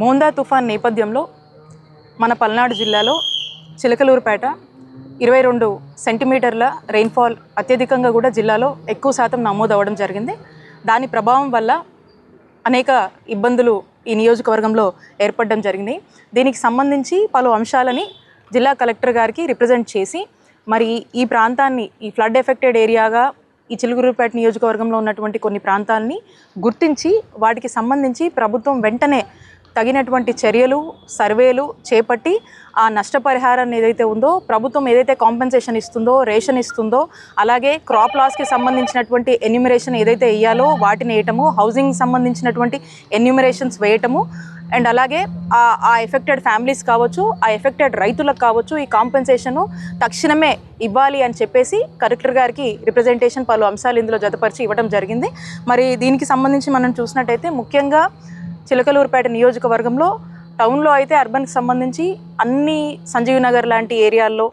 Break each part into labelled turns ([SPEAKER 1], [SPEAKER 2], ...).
[SPEAKER 1] మోందా తుఫాన్ నేపథ్యంలో మన పల్నాడు జిల్లాలో చిలకలూరుపేట ఇరవై రెండు సెంటీమీటర్ల రెయిన్ఫాల్ అత్యధికంగా కూడా జిల్లాలో ఎక్కువ శాతం నమోదవడం జరిగింది. దాని ప్రభావం వల్ల అనేక ఇబ్బందులు ఈ నియోజకవర్గంలో ఏర్పడడం జరిగింది. దీనికి సంబంధించి పలు అంశాలని జిల్లా కలెక్టర్ గారికి రిప్రజెంట్ చేసి మరి ఈ ప్రాంతాన్ని ఈ ఫ్లడ్ ఎఫెక్టెడ్ ఏరియాగా ఈ చిలుగురుపేట నియోజకవర్గంలో ఉన్నటువంటి కొన్ని ప్రాంతాలని గుర్తించి వాటికి సంబంధించి ప్రభుత్వం వెంటనే తగినటువంటి చర్యలు సర్వేలు చేపట్టి ఆ నష్టపరిహారాన్ని ఏదైతే ఉందో ప్రభుత్వం ఏదైతే కాంపెన్సేషన్ ఇస్తుందో రేషన్ ఇస్తుందో అలాగే క్రాప్ లాస్కి సంబంధించినటువంటి ఎన్యూమరేషన్ ఏదైతే ఇయ్యాలో వాటిని వేయటము హౌసింగ్ సంబంధించినటువంటి ఎన్యూమరేషన్స్ వేయటము అండ్ అలాగే ఆ ఆ ఎఫెక్టెడ్ ఫ్యామిలీస్ కావచ్చు ఆ ఎఫెక్టెడ్ రైతులకు కావచ్చు ఈ కాంపెన్సేషను తక్షణమే ఇవ్వాలి అని చెప్పేసి కలెక్టర్ గారికి రిప్రజెంటేషన్ పలు అంశాలు ఇందులో జతపరిచి ఇవ్వడం జరిగింది. మరి దీనికి సంబంధించి మనం చూసినట్టయితే ముఖ్యంగా చిలకలూరుపేట నియోజకవర్గంలో టౌన్లో అయితే అర్బన్కి సంబంధించి అన్ని సంజీవ్ నగర్ లాంటి ఏరియాల్లో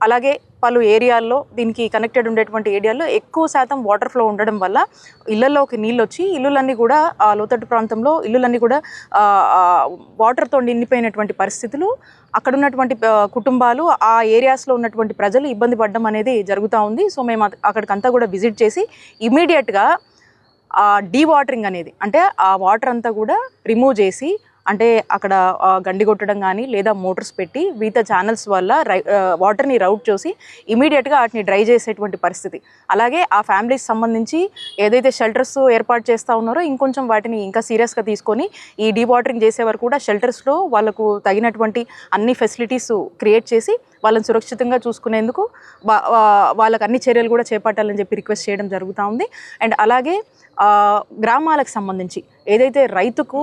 [SPEAKER 1] అలాగే పలు ఏరియాల్లో దీనికి కనెక్టెడ్ ఉండేటువంటి ఏరియాల్లో ఎక్కువ శాతం వాటర్ ఫ్లో ఉండడం వల్ల ఇళ్ళలోకి నీళ్ళు వచ్చి ఇల్లులన్నీ కూడా ఆ లోతట్టు ప్రాంతంలో ఇల్లులన్నీ కూడా వాటర్తో నిండిపోయినటువంటి పరిస్థితులు. అక్కడ ఉన్నటువంటి కుటుంబాలు ఆ ఏరియాస్లో ఉన్నటువంటి ప్రజలు ఇబ్బంది పడడం అనేది జరుగుతూ ఉంది. సో మేము అక్కడికంతా కూడా విజిట్ చేసి ఇమీడియట్గా ఆ డీవాటరింగ్ అనేది అంటే ఆ వాటర్ అంతా కూడా రిమూవ్ చేసి అంటే అక్కడ గండి కొట్టడం కానీ లేదా మోటార్స్ పెట్టి వివిధ ఛానల్స్ వల్ల రై వాటర్ని రౌట్ చేసి ఇమీడియట్గా వాటిని డ్రై చేసేటువంటి పరిస్థితి. అలాగే ఆ ఫ్యామిలీస్ సంబంధించి ఏదైతే షెల్టర్స్ ఏర్పాటు చేస్తూ ఉన్నారో ఇంకొంచెం వాటిని ఇంకా సీరియస్గా తీసుకొని ఈ డీవాటరింగ్ చేసేవారు చేసే కూడా షెల్టర్స్లో వాళ్ళకు తగినటువంటి అన్ని ఫెసిలిటీస్ క్రియేట్ చేసి వాళ్ళని సురక్షితంగా చూసుకునేందుకు వాళ్ళకి అన్ని చర్యలు కూడా చేపట్టాలని చెప్పి రిక్వెస్ట్ చేయడం జరుగుతూ ఉంది. అండ్ అలాగే గ్రామాలకు సంబంధించి ఏదైతే రైతుకు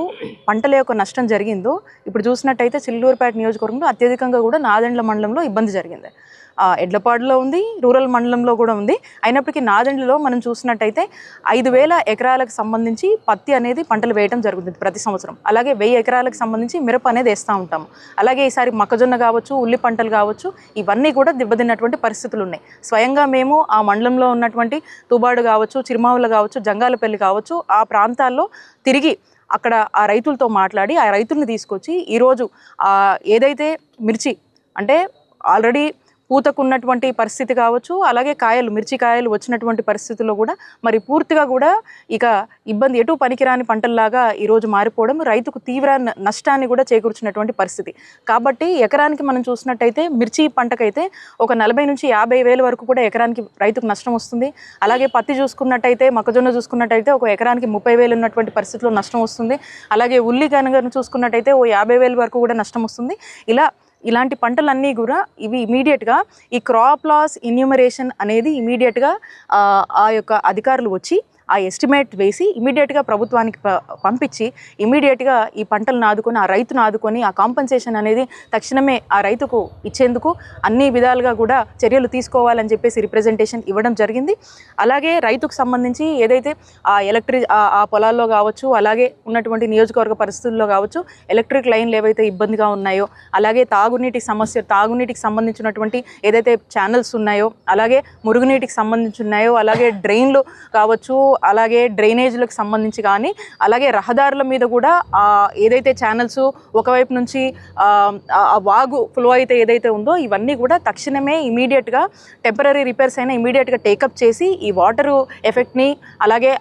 [SPEAKER 1] పంటల యొక్క నష్టం జరిగిందో ఇప్పుడు చూసినట్టయితే చిల్లూరుపేట నియోజకవర్గంలో అత్యధికంగా కూడా నాదెండ్ల మండలంలో ఇబ్బంది జరిగింది. ఎడ్లపాడులో ఉంది రూరల్ మండలంలో కూడా ఉంది. అయినప్పటికీ నాదెండ్లలో మనం చూసినట్టయితే ఐదు వేల ఎకరాలకు సంబంధించి పత్తి అనేది పంటలు వేయడం జరుగుతుంది ప్రతి సంవత్సరం. అలాగే వెయ్యి ఎకరాలకు సంబంధించి మిరప అనేది వేస్తూ ఉంటాము. అలాగే ఈసారి మొక్కజొన్న కావచ్చు ఉల్లి పంటలు కావచ్చు ఇవన్నీ కూడా దెబ్బతిన్నటువంటి పరిస్థితులు ఉన్నాయి. స్వయంగా మేము ఆ మండలంలో ఉన్నటువంటి తుబాడు కావచ్చు చిరుమావులు కావచ్చు జంగాలపల్లి కావచ్చు ఆ ప్రాంతాల్లో తిరిగి అక్కడ ఆ రైతులతో మాట్లాడి ఆ రైతుల్ని తీసుకొచ్చి ఈరోజు ఏదైతే మిర్చి అంటే ఆల్రెడీ పూతకున్నటువంటి పరిస్థితి కావచ్చు అలాగే కాయలు మిర్చి కాయలు వచ్చినటువంటి పరిస్థితుల్లో కూడా మరి పూర్తిగా కూడా ఇక ఇబ్బంది ఎటు పనికిరాని పంటల్లాగా ఈరోజు మారిపోవడం రైతుకు తీవ్ర నష్టాన్ని కూడా చేకూర్చినటువంటి పరిస్థితి. కాబట్టి ఎకరానికి మనం చూసినట్టయితే మిర్చి పంటకైతే ఒక నలభై నుంచి యాభై వేల వరకు కూడా ఎకరానికి రైతుకు నష్టం వస్తుంది. అలాగే పత్తి చూసుకున్నట్టయితే మొక్కజొన్న చూసుకున్నట్టయితే ఒక ఎకరానికి ముప్పై వేలు ఉన్నటువంటి పరిస్థితిలో నష్టం వస్తుంది. అలాగే ఉల్లి కనుక చూసుకున్నట్టయితే ఓ యాభై వేల వరకు కూడా నష్టం వస్తుంది. ఇలా ఇలాంటి పంటలన్నీ కూడా ఇవి ఇమీడియట్గా ఈ క్రాప్ లాస్ ఇన్యూమరేషన్ అనేది ఇమీడియట్గా ఆ యొక్క అధికారులు వచ్చి ఆ ఎస్టిమేట్ వేసి ఇమీడియట్గా ప్రభుత్వానికి ప- పంపించి ఇమీడియట్గా ఈ పంటలను ఆదుకొని ఆ రైతును ఆదుకొని ఆ కాంపన్సేషన్ అనేది తక్షణమే ఆ రైతుకు ఇచ్చేందుకు అన్ని విధాలుగా కూడా చర్యలు తీసుకోవాలని చెప్పేసి రిప్రజెంటేషన్ ఇవ్వడం జరిగింది. అలాగే రైతుకు సంబంధించి ఏదైతే ఆ ఎలక్ట్రి ఆ- ఆ పొలాల్లో కావచ్చు అలాగే ఉన్నటువంటి నియోజకవర్గ పరిస్థితుల్లో కావచ్చు ఎలక్ట్రిక్ లైన్లు ఏవైతే ఇబ్బందిగా ఉన్నాయో అలాగే తాగునీటి సమస్య తాగునీటికి సంబంధించినటువంటి ఏదైతే ఛానల్స్ ఉన్నాయో అలాగే మురుగునీటికి సంబంధించి ఉన్నాయో అలాగే డ్రైన్లు కావచ్చు అలాగే డ్రైనేజీలకు సంబంధించి కానీ అలాగే రహదారుల మీద కూడా ఏదైతే ఛానల్స్ ఒకవైపు నుంచి ఆ, వాగు ఫ్లో అయితే ఏదైతే ఉందో ఇవన్నీ కూడా తక్షణమే ఇమీడియట్గా టెంపరీ రిపేర్స్ అయినా ఇమీడియట్గా టేకప్ చేసి ఈ వాటరు ఎఫెక్ట్ని అలాగే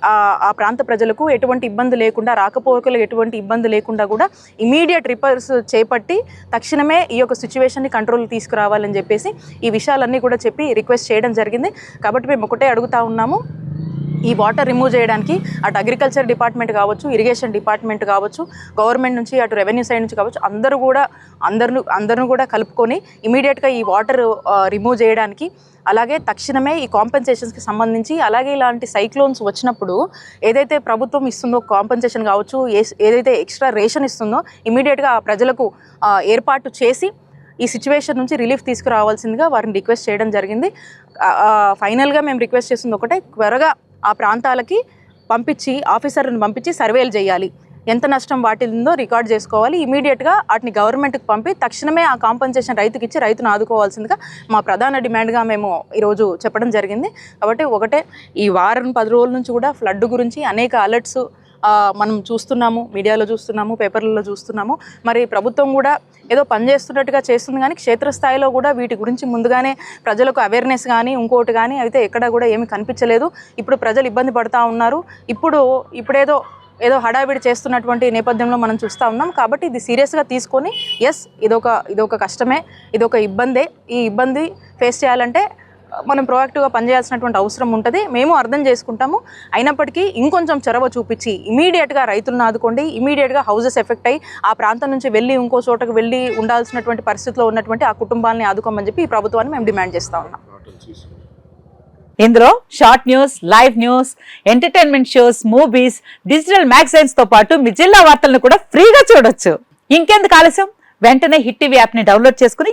[SPEAKER 1] ఆ ప్రాంత ప్రజలకు ఎటువంటి ఇబ్బంది లేకుండా రాకపోకలు ఎటువంటి ఇబ్బంది లేకుండా కూడా ఇమీడియట్ రిపేర్స్ చేపట్టి తక్షణమే ఈ యొక్క సిచ్యువేషన్ని కంట్రోల్ తీసుకురావాలని చెప్పేసి ఈ విషయాలన్నీ కూడా చెప్పి రిక్వెస్ట్ చేయడం జరిగింది. కాబట్టి మేము ఒకటే అడుగుతా ఉన్నాము. ఈ వాటర్ రిమూవ్ చేయడానికి అటు అగ్రికల్చర్ డిపార్ట్మెంట్ కావచ్చు ఇరిగేషన్ డిపార్ట్మెంట్ కావచ్చు గవర్నమెంట్ నుంచి అటు రెవెన్యూ సైడ్ నుంచి కావచ్చు అందరూ కూడా అందరు అందరూ కూడా కలుపుకొని ఇమీడియట్గా ఈ వాటర్ రిమూవ్ చేయడానికి అలాగే తక్షణమే ఈ కాంపెన్సేషన్స్కి సంబంధించి అలాగే ఇలాంటి సైక్లోన్స్ వచ్చినప్పుడు ఏదైతే ప్రభుత్వం ఇస్తుందో కాంపెన్సేషన్ కావచ్చు ఏ- ఏదైతే ఎక్స్ట్రా రేషన్ ఇస్తుందో ఇమీడియట్గా ఆ ప్రజలకు ఏర్పాటు చేసి ఈ సిచ్యువేషన్ నుంచి రిలీఫ్ తీసుకురావాల్సిందిగా వారిని రిక్వెస్ట్ చేయడం జరిగింది. ఫైనల్గా మేము రిక్వెస్ట్ చేస్తుంది ఒకటే త్వరగా ఆ ప్రాంతాలకి పంపించి ఆఫీసర్ని పంపించి సర్వేలు చేయాలి. ఎంత నష్టం వాటిల్లిందో రికార్డ్ చేసుకోవాలి. ఇమీడియట్గా వాటిని గవర్నమెంట్కి పంపి తక్షణమే ఆ కాంపన్సేషన్ రైతుకి ఇచ్చి రైతును ఆదుకోవాల్సిందిగా మా ప్రధాన డిమాండ్గా మేము ఈరోజు చెప్పడం జరిగింది. కాబట్టి ఒకటే ఈ వారం పది రోజుల నుంచి కూడా ఫ్లడ్ గురించి అనేక అలర్ట్స్ మనం చూస్తున్నాము మీడియాలో చూస్తున్నాము పేపర్లలో చూస్తున్నాము. మరి ప్రభుత్వం కూడా ఏదో పనిచేస్తున్నట్టుగా చేస్తుంది కానీ క్షేత్రస్థాయిలో కూడా వీటి గురించి ముందుగానే ప్రజలకు అవేర్నెస్ కానీ ఇంకోటి కానీ అయితే ఎక్కడ కూడా ఏమీ కనిపించలేదు. ఇప్పుడు ప్రజలు ఇబ్బంది పడుతూ ఉన్నారు. ఇప్పుడు ఇప్పుడేదో ఏదో హడావిడి చేస్తున్నటువంటి నేపథ్యంలో మనం చూస్తూ ఉన్నాం. కాబట్టి ఇది సీరియస్గా తీసుకొని ఎస్ ఇదొక ఇదొక కష్టమే ఇదొక ఇబ్బందే. ఈ ఇబ్బంది ఫేస్ చేయాలంటే మనం ప్రొయాక్టివ్గా పనిచేయాల్సినటువంటి అవసరం ఉంటుంది. మేము అర్థం చేసుకుంటాము. అయినప్పటికీ ఇంకొంచెం చొరవ చూపించి ఇమీడియట్గా రైతులను ఆదుకోండి. ఇమీడియట్గా హౌజెస్ ఎఫెక్ట్ అయ్యి ఆ ప్రాంతం నుంచి వెళ్ళి ఇంకో చోటకు వెళ్ళి ఉండాల్సినటువంటి పరిస్థితిలో ఉన్నటువంటి ఆ కుటుంబాలని ఆదుకోమని చెప్పి ఈ ప్రభుత్వాన్ని మేము డిమాండ్ చేస్తా ఉన్నాం.
[SPEAKER 2] ఇందులో short news live news entertainment shows movies digital మ్యాగజైన్స్తో పాటు మీ జిల్లా వార్తలను కూడా ఫ్రీగా చూడొచ్చు. ఇంకెందుకు ఆలస్యం? వెంటనే హిట్ టీవీ యాప్ని డౌన్లోడ్ చేసుకుని